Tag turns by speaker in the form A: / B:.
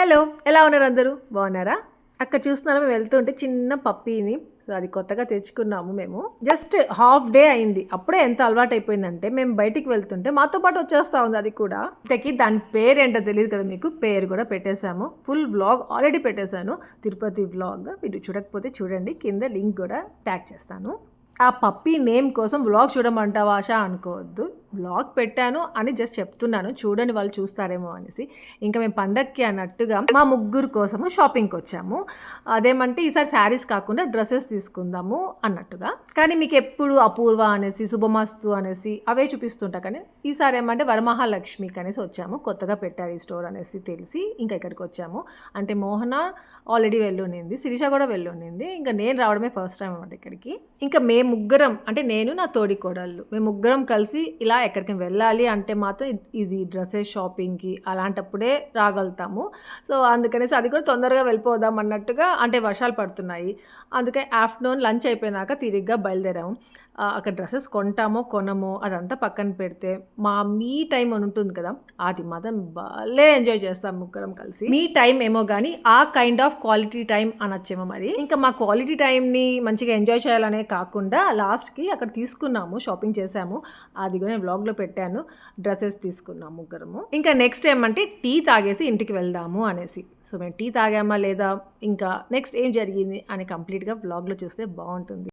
A: Hello ఎలా ఉన్నారు అందరూ? బాగున్నారా? అక్కడ చూస్తున్నారా మేము వెళ్తుంటే చిన్న పప్పీని. సో అది కొత్తగా తెచ్చుకున్నాము మేము. జస్ట్ హాఫ్ డే అయింది. అప్పుడే ఎంత అలవాటు అయిపోయిందంటే మేము బయటికి వెళ్తుంటే మాతో పాటు వచ్చేస్తా ఉంది అది కూడా. ఇంతకీ దాని పేరేంటో తెలియదు కదా మీకు పేరు కూడా పెట్టేశాము. ఫుల్ వ్లాగ్ ఆల్రెడీ పెట్టేశాను. తిరుపతి వ్లాగ్ మీరు చూడకపోతే చూడండి కింద లింక్ కూడా ట్యాగ్ చేస్తాను. ఆ పప్పీ నేమ్ కోసం వ్లాగ్ చూడమంటావా ఆశ అనుకోవద్దు. వ్లాగ్ పెట్టాను అని జస్ట్ చెప్తున్నాను. చూడండి వాళ్ళు చూస్తారేమో అనేసి. ఇంకా మేము పండక్కి అన్నట్టుగా మా ముగ్గురు కోసము షాపింగ్కి వచ్చాము. అదేమంటే ఈసారి శారీస్ కాకుండా డ్రెస్సెస్ తీసుకుందాము అన్నట్టుగా. కానీ మీకు ఎప్పుడు అపూర్వ అనేసి శుభమస్తు అనేసి అవే చూపిస్తుంటా. కానీ ఈసారి ఏమంటే వరమహాలక్ష్మికి అనేసి వచ్చాము. కొత్తగా పెట్టారు ఈ స్టోర్ అనేసి తెలిసి ఇంకా ఇక్కడికి వచ్చాము. అంటే మోహన ఆల్రెడీ వెళ్ళుండింది శిరీష కూడా వెళ్ళుండింది ఇంకా నేను రావడమే ఫస్ట్ టైం అనమాట ఇక్కడికి. ఇంకా మేము ముగ్గురం అంటే నేను నా తోడి కోడళ్ళు మేము ముగ్గురం కలిసి ఇలా ఎక్కడికి వెళ్ళాలి అంటే మాత్రం ఇది డ్రెస్సెస్ షాపింగ్కి అలాంటప్పుడే రాగలుగుతాము. సో అందుకనేసి అది కూడా తొందరగా వెళ్ళిపోదాం అన్నట్టుగా అంటే వర్షాలు పడుతున్నాయి. అందుకే ఆఫ్టర్నూన్ లంచ్ అయిపోయినాక తిరిగ్గా బయలుదేరాము. అక్కడ డ్రెస్సెస్ కొంటామో కొనమో అదంతా పక్కన పెడితే మా మీ టైం అని ఉంటుంది కదా అది మాత్రం భలే ఎంజాయ్ చేస్తాం ముగ్గురం కలిసి. మీ టైం ఏమో కానీ ఆ కైండ్ ఆఫ్ క్వాలిటీ టైం అనొచ్చేమో మరి. ఇంకా మా క్వాలిటీ టైంని మంచిగా ఎంజాయ్ చేయాలనే కాకుండా లాస్ట్కి అక్కడ తీసుకున్నాము షాపింగ్ చేసాము. అది కూడా వ్లాగ్లో పెట్టాను. డ్రెస్సెస్ తీసుకున్నాము ముగ్గురము. ఇంకా నెక్స్ట్ ఏమంటే టీ తాగేసి ఇంటికి వెళ్దాము అనేసి. సో మేము టీ తాగామా లేదా? ఇంకా నెక్స్ట్ ఏం జరిగింది అని కంప్లీట్గా వ్లాగ్లో చూస్తే బాగుంటుంది.